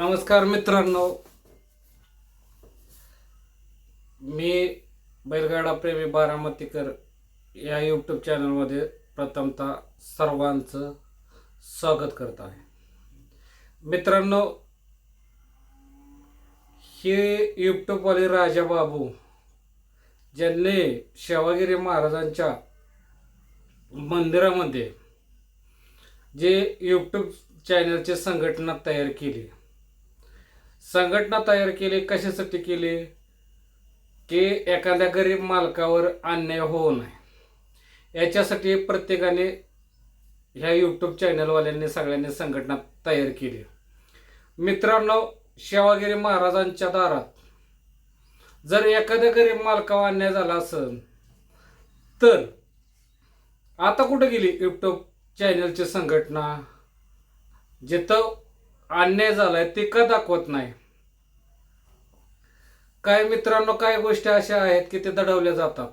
नमस्कार मित्रांनो. मी बैलगाडा प्रेमी बारामतीकर या यूट्यूब चॅनलमध्ये प्रथमतः सर्वांचं स्वागत करत आहे. मित्रांनो हे यूट्यूबवाले राजा बाबू ज्यांनी शिवागिरी महाराजांच्या मंदिरामध्ये जे यूट्यूब चॅनलची संघटना तयार केली संघटना तयार केली कशासाठी केली? की एखाद्या गरीब मालकावर अन्याय होऊ नये. याच्यासाठी प्रत्येकाने ह्या यूट्यूब चॅनलवाल्यांनी सगळ्यांनी संघटना तयार केली. मित्रांनो शिवागिरी महाराजांच्या दारात जर एखाद्या गरीब मालकावर अन्याय झाला असेल तर आता कुठं गेली यूट्यूब चॅनलची संघटना? जिथं अन्याय झालाय ते का दाखवत नाही? काय मित्रांनो काही गोष्टी अशा आहेत की ते दडवल्या जातात.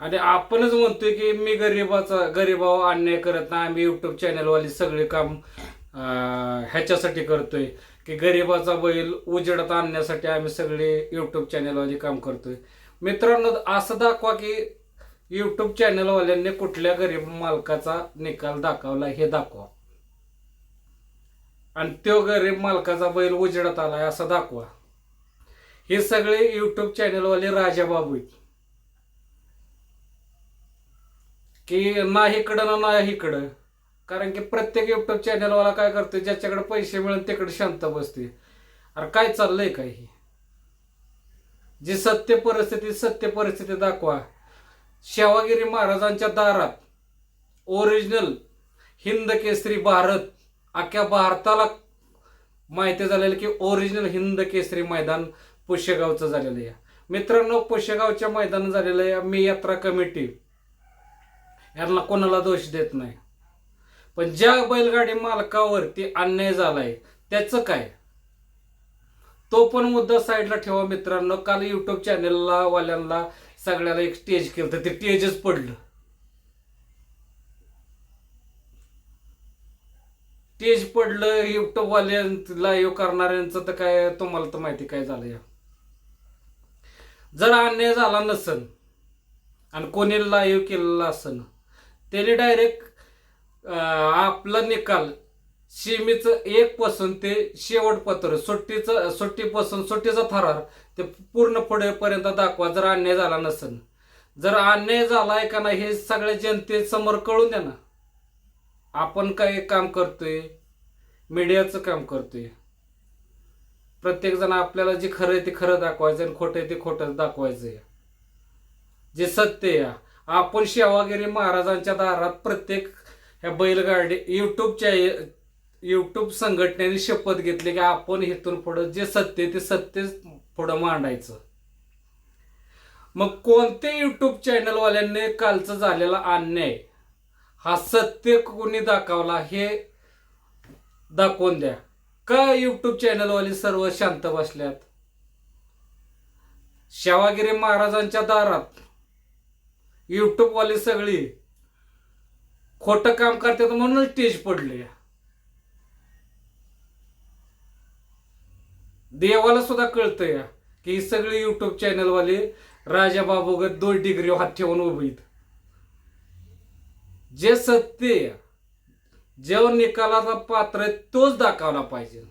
आणि आपणच म्हणतोय की मी गरीबाचा गरीबावर अन्याय करत नाही आम्ही युट्यूब चॅनलवाली सगळे काम ह्याच्यासाठी करतोय. की गरीबाचा बैल उजेडात आणण्यासाठी आम्ही सगळे युट्यूब चॅनलवाले काम करतोय. मित्रांनो असं दाखवा की युट्यूब चॅनलवाल्यांनी कुठल्या गरीब मालकाचा निकाल दाखवला हे दाखवा. आणि तो गरीब मालकाचा बैल उजेडात आलाय असं दाखवा. हे सगळे युट्यूब चॅनलवाले राजा बाबू आहेत. की ना इकडं ना ना इकडं कारण की प्रत्येक युट्यूब चॅनलवाला काय करतोय? ज्याच्याकडे पैसे मिळेल तिकडे शांत बसते अरे काय चाललंय काय हे? जी सत्य परिस्थिती सत्य परिस्थिती दाखवा. शेवागिरी महाराजांच्या दारात ओरिजिनल हिंद केसरी भारत अख्ख्या भारताला माहिती झालेलं की ओरिजिनल हिंद केसरी मैदान पुष्यगावचं झालेलं आहे. मित्रांनो पुष्यगावच्या मैदान झालेलं आहे. मी यात्रा कमिटी. यांना कोणाला दोष देत नाही. पण ज्या बैलगाडी मालकावरती अन्याय झालाय त्याचं काय? तो पण मुद्दा साईडला ठेवा मित्रांनो. काल युट्यूब चॅनलला वाल्यांना सगळ्याला एक स्टेज केलं तर ते स्टेजच पडलं. तेज पडलं युट्यूब हे करणाऱ्यांचं तर काय तुम्हाला तर माहिती काय झालं या. जर अन्याय झाला नसन आणि कोणी लाईव्ह केलेला असन त्याने डायरेक्ट आपला निकाल सीमीचं एक पासून ते शेवट पत्र सुट्टीचं सुट्टीपासून सुट्टीचा थरार ते पूर्ण पुढेपर्यंत दाखवा जर अन्याय झाला नसन. जर अन्याय झालाय का नाही हे सगळ्या जनतेसमोर कळून द्या ना. आपण काय काम करतोय? मीडियाचं काम करतोय. प्रत्येक जण आपल्याला जे खरं आहे ते खरं दाखवायचं आणि खोटं आहे ते खोटं दाखवायचं जे सत्य आहे आपण शेवागिरी महाराजांच्या दारात प्रत्येक ह्या बैलगाडी युट्यूबच्या युट्यूब संघटनेने शपथ घेतली की आपण इथून पुढं जे सत्य आहे ते सत्य पुढं मांडायचं. मग कोणते युट्यूब चॅनलवाल्यांनी कालचं झालेला अन्याय? हा सत्य कोणी दाखवला हे दाखवून द्या. का युट्यूब चॅनलवाले सर्व शांत बसल्यात? शेवागिरी महाराजांच्या दारात युट्यूबवाली सगळी खोटं काम करतात म्हणून स्टेज पडले. देवाला सुद्धा कळतं या की सगळी युट्यूब चॅनलवाले राजाबाबोगत दोन डिग्री हात ठेवून उभीत. जे सत्य आहे, जेव्हा निकालाचा पात्र आहे तोच दाखवला पाहिजे.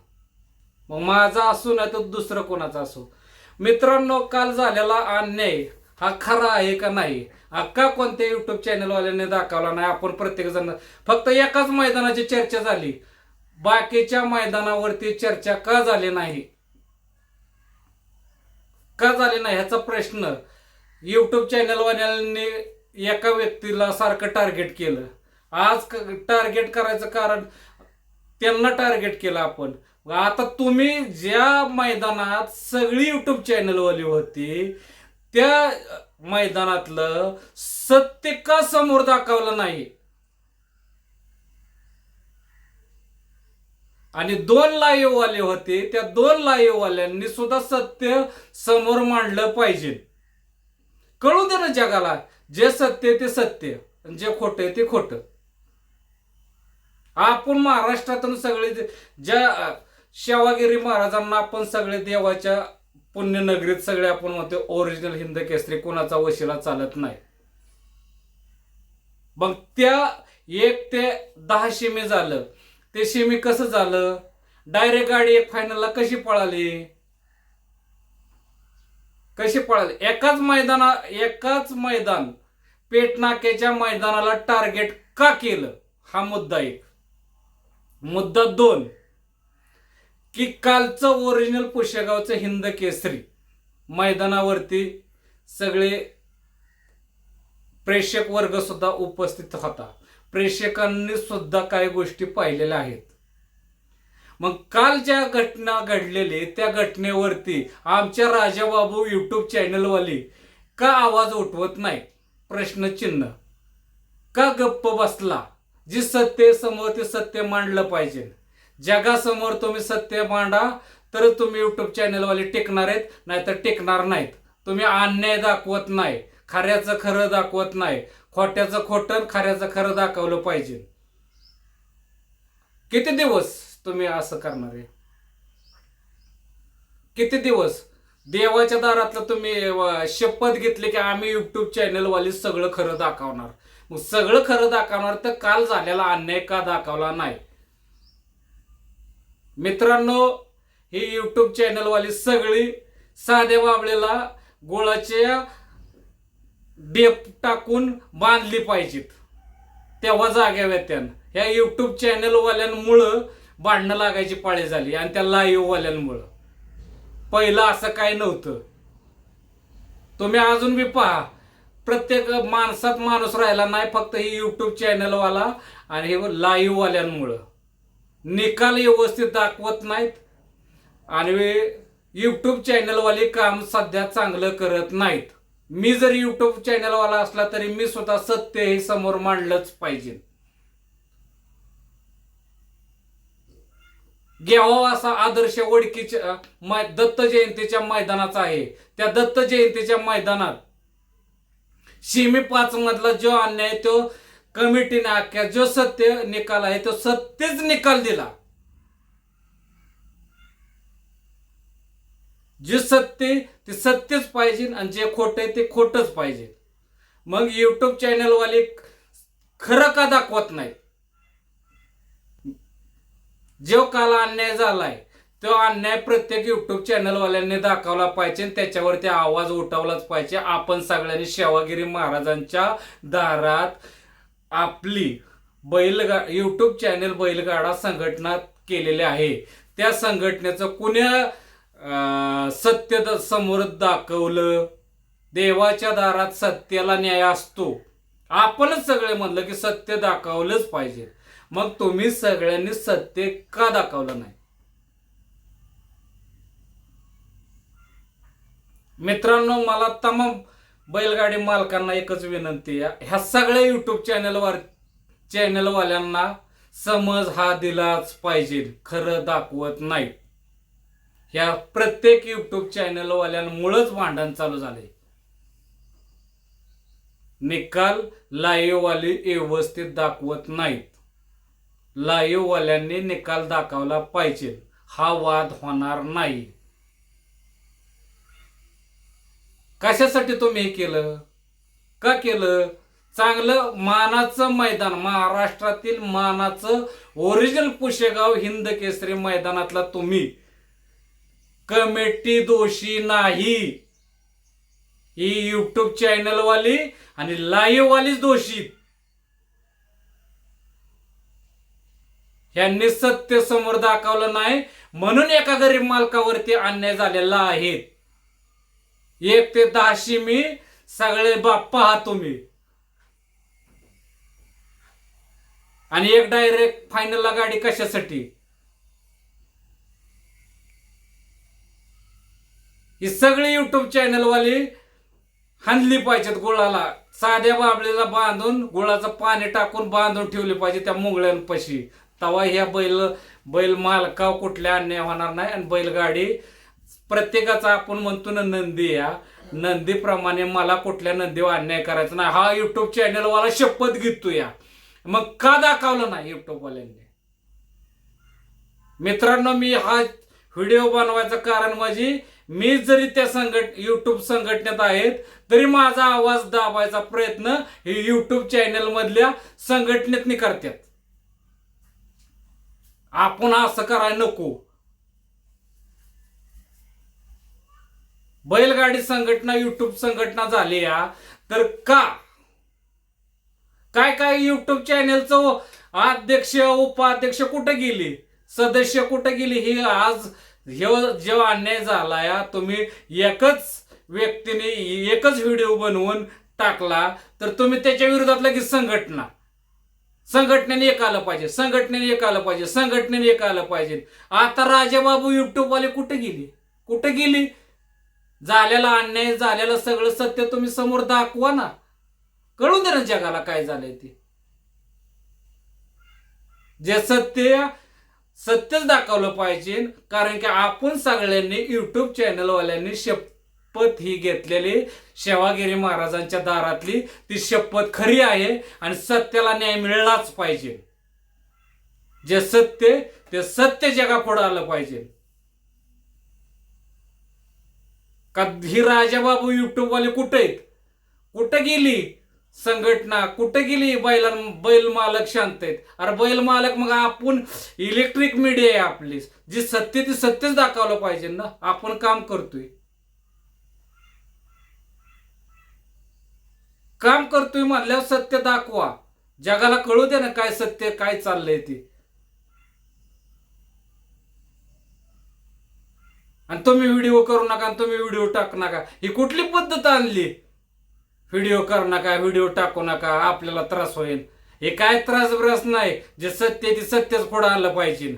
मग माझा असो नाही तर दुसरं कोणाचा असो. मित्रांनो काल झालेला अन्याय हा खरा आहे का नाही? अक्का कोणत्या युट्यूब चॅनलवाल्याने दाखवला नाही? आपण प्रत्येकजण फक्त एकाच मैदानाची चर्चा झाली. बाकीच्या मैदानावरती चर्चा का झाली नाही? का झाली नाही? ह्याचा प्रश्न युट्यूब चॅनलवाल्यांनी एका व्यक्तीला सारखं टार्गेट केलं. आज टार्गेट करायचं कारण त्यांना टार्गेट केलं आपण. आता तुम्ही ज्या मैदानात सगळी युट्यूब चॅनलवाली होती त्या मैदानातलं सत्य का समोर दाखवलं नाही? आणि दोन लाईव्ह वाले होते त्या दोन लाईव्हवाल्यांनी सुद्धा सत्य समोर मांडलं पाहिजे. कळू दे ना जगाला. जे सत्य आहे ते सत्य जे खोटं आहे ते खोटं. आपण महाराष्ट्रातून सगळे ज्या शेवागिरी महाराजांना आपण सगळे देवाच्या पुण्यनगरीत सगळे आपण म्हणतो ओरिजिनल हिंद केसरी कोणाचा वशिला चालत नाही. मग त्या एक ते दहा शिमी झालं. ते शिमी कसं झालं? डायरेक्ट गाडी एक फायनलला कशी पळाली? कसे पळाले? एकाच मैदाना एकाच मैदान पेटनाक्याच्या मैदानाला टार्गेट का केलं? हा मुद्दा एक. मुद्दा दोन. की कालचं ओरिजिनल पुष्यगावचं हिंद केसरी मैदानावरती सगळे प्रेक्षक वर्ग सुद्धा उपस्थित होता. प्रेक्षकांनी सुद्धा काही गोष्टी पाहिलेल्या आहेत. मग काल ज्या घटना घडलेली त्या घटनेवरती आमच्या राजाबाबू युट्यूब चॅनलवाली का आवाज उठवत नाही? प्रश्नचिन्ह. का गप्प बसला? जी सत्य समोर ते सत्य मांडलं पाहिजे. जगासमोर तुम्ही सत्य मांडा तर तुम्ही युट्यूब चॅनलवाले टिकणार आहेत नाहीतर टिकणार नाहीत. तुम्ही अन्याय दाखवत नाही खऱ्याचं खरं दाखवत नाही. खोट्याचं खोटं खऱ्याचं खरं दाखवलं पाहिजे. किती दिवस? तुम्ही असं करणार आहे? किती दिवस? देवाच्या दारातलं तुम्ही शपथ घेतली की आम्ही युट्यूब चॅनलवाले सगळं खरं दाखवणार. मग सगळं खरं दाखवणार तर काल झालेला अन्याय का दाखवला नाही? मित्रांनो ही युट्यूब चॅनलवाली सगळी साध्या बाबळेला गोळाच्या डेप टाकून बांधली पाहिजेत. तेव्हा जाग्या त्यानं ह्या युट्यूब चॅनलवाल्यांमुळं भांडणं लागायची पाळी झाली आणि त्या लाईव्हवाल्यांमुळं. पहिलं असं काय नव्हतं. तुम्ही अजून बी पहा. प्रत्येक माणसात माणूस राहिला नाही फक्त ही युट्यूब चॅनलवाला आणि हे लाईव्हवाल्यांमुळं. निकाल व्यवस्थित दाखवत नाहीत आणि यूट्यूब चॅनलवाले काम सध्या चांगलं करत नाहीत. मी जर यूट्यूब चॅनलवाला असला तरी मी स्वतः सत्य हे समोर मांडलंच पाहिजे. घ्यावा असा आदर्श ओळखीच्या मै- दत्त जयंतीच्या मैदानाचा आहे. त्या दत्त जयंतीच्या मैदानात शिमी पाच मधला जो अन्याय तो कमिटीने आख्या जो सत्य निकाल आहे तो सत्यच निकाल दिला. जे सत्य ते सत्यच पाहिजे आणि जे खोटं आहे ते खोटच पाहिजे. मग युट्यूब चॅनलवाले खरं का दाखवत नाही जो काल अन्याय झालाय तो अन्याय प्रत्येक युट्यूब चॅनलवाल्यांनी दाखवला पाहिजे आणि त्याच्यावरती आवाज उठवलाच पाहिजे. आपण सगळ्यांनी शेवागिरी महाराजांच्या दारात आपली बैलगा युट्यूब चॅनल बैलगाडा संघटना केलेले आहे. त्या संघटनेचं कुण्या सत्य समोर दाखवलं? देवाच्या दारात सत्याला न्याय असतो. आपणच सगळे म्हणलं की सत्य दाखवलंच पाहिजे. मग तुम्ही सगळ्यांनी सत्य का दाखवलं नाही? मित्रांनो मला तमाम बैलगाडी मालकांना एकच विनंती आहे. ह्या सगळ्या युट्यूब चॅनलवर चॅनलवाल्यांना समज हा दिलाच पाहिजे खरं दाखवत नाही. ह्या प्रत्येक युट्यूब चॅनलवाल्यांमुळंच भांडण चालू झाले निकाल लाईव्ह व्यवस्थित दाखवत नाहीत. लाईव्हवाल्यांनी निकाल दाखवला पाहिजे. हा वाद होणार नाही. कशासाठी तुम्ही हे केलं? का केलं? चांगलं मानाचं मैदान महाराष्ट्रातील मानाचं ओरिजिनल पुशेगाव हिंद केसरी मैदानातला तुम्ही. कमेटी दोषी नाही. ही युट्यूब चॅनलवाली आणि लाईव्हवालीच दोषी. यांनी सत्य समोर दाखवलं नाही म्हणून एका गरीब मालकावरती अन्याय झालेला आहे. एक ते दहाशी मी सगळे बाप पहा तुम्ही. आणि एक डायरेक्ट फायनलला गाडी कशासाठी? ही सगळी युट्यूब चॅनलवाली हाणली पाहिजेत गुळाला. साध्या बाबळीला बांधून गुळाचं पाणी टाकून बांधून ठेवले पाहिजे त्या मुंगळ्यांपाशी. तवा ह्या बैल बैल मालकाव कुठल्या अन्याय होणार नाही. आणि बैलगाडी प्रत्येकाचा आपण म्हणतो ना नंदी या. नंदीप्रमाणे मला कुठल्या नंदीवर अन्याय करायचा नाही. हा युट्यूब चॅनलवाला शपथ घेतो या मग का दाखवलं नाही युट्यूबवाल्यांनी मित्रांनो मी हा व्हिडिओ बनवायचं कारण माझी मी जरी त्या संघट युट्यूब संघटनेत आहेत तरी माझा आवाज दाबायचा प्रयत्न हे युट्यूब चॅनलमधल्या संघटनेतनी करतात. आपण असं करायला नको. बैलगाडी संघटना युट्यूब संघटना झाली या तर का? काय काय युट्यूब चॅनेलचं अध्यक्ष उपाध्यक्ष कुठे गेले? सदस्य कुठे गेले? हे आज जेव्हा जो अन्याय झाला या तुम्ही एकच व्यक्तीने एकच व्हिडिओ बनवून टाकला तर तुम्ही त्याच्या विरोधात लगेच संघटना? संघटनेने एक आलं पाहिजे संघटनेने एक आलं पाहिजे संघटनेने एक आलं पाहिजे. आता राजाबाबू युट्यूबवाले कुठे गेली? कुठे गेली? झालेला अन्याय झालेलं सगळं सत्य तुम्ही समोर दाखवा ना. कळून दे ना जगाला काय झालंय ते. जे सत्य सत्यच दाखवलं पाहिजे. कारण की आपण सगळ्यांनी युट्यूब चॅनलवाल्यांनी शपथ ही घेतलेली शेवागिरी महाराजांच्या दारातली. ती शपथ खरी आहे आणि सत्याला न्याय मिळलाच पाहिजे. जे सत्य ते सत्य जगापुढे आलं पाहिजे. का ही राजाबाबू युट्यूबवाले कुठे आहेत? कुठं गेली संघटना? कुठे गेली बैला बैल मालक शांत आहेत? अरे बैल मालक मग आपण इलेक्ट्रिक मीडिया आहे आपली. जी सत्य ती सत्यच दाखवलं पाहिजे ना. आपण काम करतोय. काम करतोय म्हणल्यावर सत्य दाखवा. जगाला कळू दे ना काय सत्य काय चाललंय ते. आणि तुम्ही व्हिडिओ करू नका आणि तुम्ही व्हिडिओ टाकू नका. ही कुठली पद्धत आणली? व्हिडिओ करू नका व्हिडिओ टाकू नका आपल्याला त्रास होईल हे काय त्रास ब्रास नाही जे सत्य आहे ते सत्यच पुढे आणलं पाहिजे.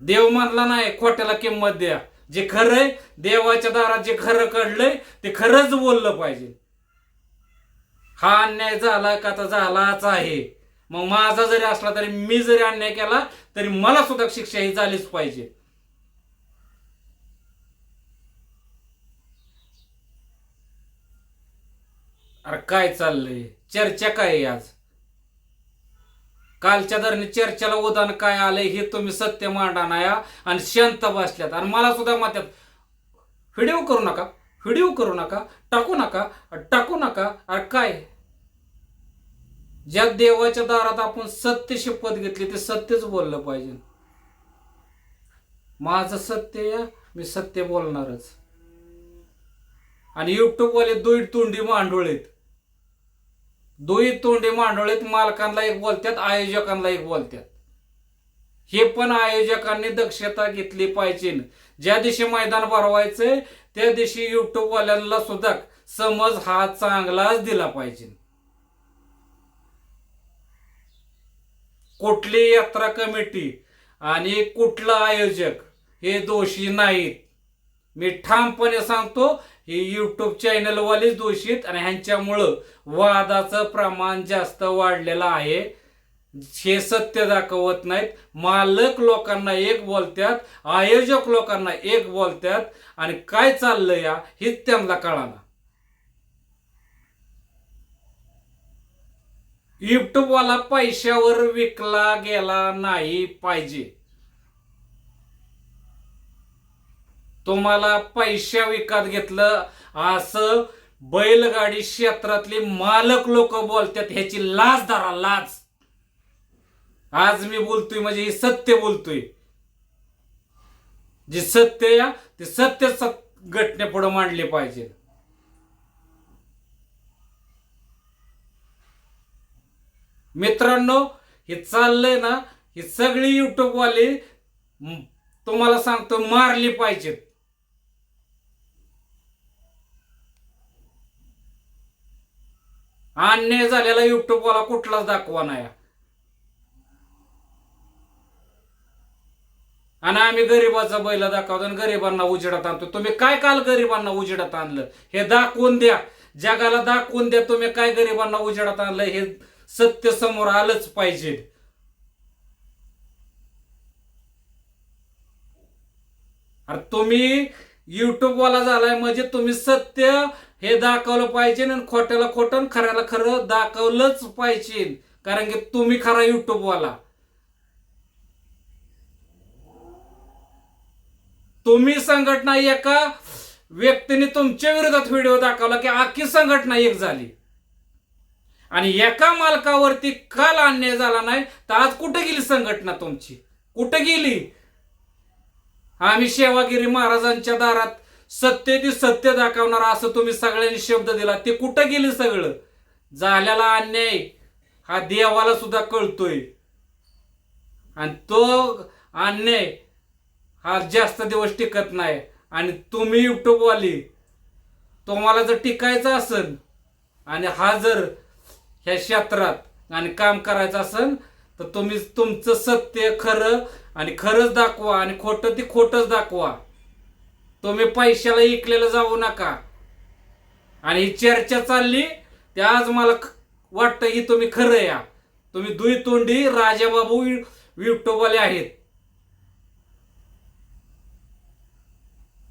देव म्हणला नाही खोट्याला किंमत द्या. जे खरंय देवाच्या दारात जे खरं कळलंय ते खरंच बोललं पाहिजे. हा अन्याय झाला का तर झालाच आहे. मग माझा जरी असला तरी मी जरी अन्याय केला तरी मला सुद्धा शिक्षा ही झालीच पाहिजे. अरे काय चाललंय? चर्चा काय आहे आज? कालच्या दरम्यान चर्चेला उदान काय आलंय हे तुम्ही सत्य मांडा आणि शांत बसल्यात. आणि मला सुद्धा मात्यात व्हिडिओ करू नका व्हिडिओ करू नका टाकू नका टाकू नका. अरे काय? ज्या देवाच्या दारात आपण सत्य शपथ घेतली ते सत्यच बोललं पाहिजे. माझं सत्य मी सत्य बोलणारच. आणि युट्यूबवाले दोई तोंडी मांडोळेत. दोही तोंडे मांडोळेत मालकांना एक बोलतात आयोजकांना एक बोलतात हे पण आयोजकांनी दक्षता घेतली पाहिजे. ज्या दिवशी मैदान भरवायचं त्या दिवशी युट्यूबवाल्यांना सुद्धा समज हा चांगलाच दिला पाहिजे. कुठली यात्रा कमिटी आणि कुठला आयोजक हे दोषी नाहीत. मी ठामपणे सांगतो हे युट्यूब चॅनलवालेच दोषीत आणि ह्यांच्यामुळं वादाचं प्रमाण जास्त वाढलेलं आहे. हे सत्य दाखवत नाहीत. मालक लोकांना एक बोलतात आयोजक लोकांना एक बोलतात आणि काय चाललं या हेच त्यांना कळाना युट्यूबवाला पैशावर विकला गेला नाही पाहिजे. तुम्हाला पैशा विकत घेतलं. असं बैलगाडी क्षेत्रातले मालक लोक बोलतात ह्याची लाज धरा लाज. आज मी बोलतोय म्हणजे हे सत्य बोलतोय. जे सत्य या ते सत्य घटने पुढे मांडले पाहिजे मित्रांनो हे चाललंय ना ही सगळी युट्यूबवाले तुम्हाला सांगतो मारली पाहिजेत. अन्याय झालेला युट्यूबवाला कुठलाच दाखवा नाही. आणि आम्ही गरिबाचा बैल दाखवतो आणि गरिबांना उजेडात आणतो. तुम्ही काय काल गरिबांना उजेडात आणलं? हे दाखवून द्या. जगाला दाखवून द्या तुम्ही काय गरिबांना उजेडात आणलं. हे सत्य समोर आलंच पाहिजे. अरे तुम्ही युट्यूबवाला झालाय म्हणजे तुम्ही सत्य हे दाखवलं पाहिजे आणि खोट्याला खोटं खऱ्याला खरं दाखवलंच पाहिजे. कारण की तुम्ही खरा युट्यूबवाला तुम्ही संघटना एका व्यक्तीने तुमच्या विरोधात व्हिडिओ दाखवला की अख्खी संघटना एक झाली. आणि एका मालकावरती काल अन्याय झाला नाही तर आज कुठे गेली संघटना तुमची? कुठे गेली? आम्ही सेवागिरी महाराजांच्या दारात सत्य ती सत्य दाखवणार असं तुम्ही सगळ्यांनी शब्द दिला. ते कुठं गेले सगळं? झालेला अन्याय. हा देवाला सुद्धा कळतोय. आणि तो अन्याय हा जास्त दिवस टिकत नाही. आणि तुम्ही युट्यूबवाली तुम्हाला जर टिकायचं असेल आणि हा जर ह्या क्षेत्रात आणि काम करायचं असेल तर तुम्ही तुमचं सत्य खरं आणि खरंच दाखवा आणि खोटं ती खोटंच दाखवा. तुम्ही पैशाला इकलेलं जाऊ नका. आणि ही चर्चा चालली ते आज मला वाटतं की तुम्ही खरं या. तुम्ही दुई तोंडी राजाबाबू युट्यूबवाले आहेत.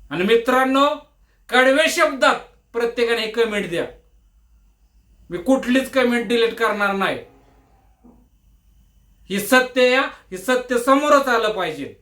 आणि मित्रांनो कडवे शब्दात प्रत्येकाने कमेंट द्या. मी कुठलीच कमेंट डिलीट करणार नाही. ही सत्य या ही सत्य समोरच आलं पाहिजे.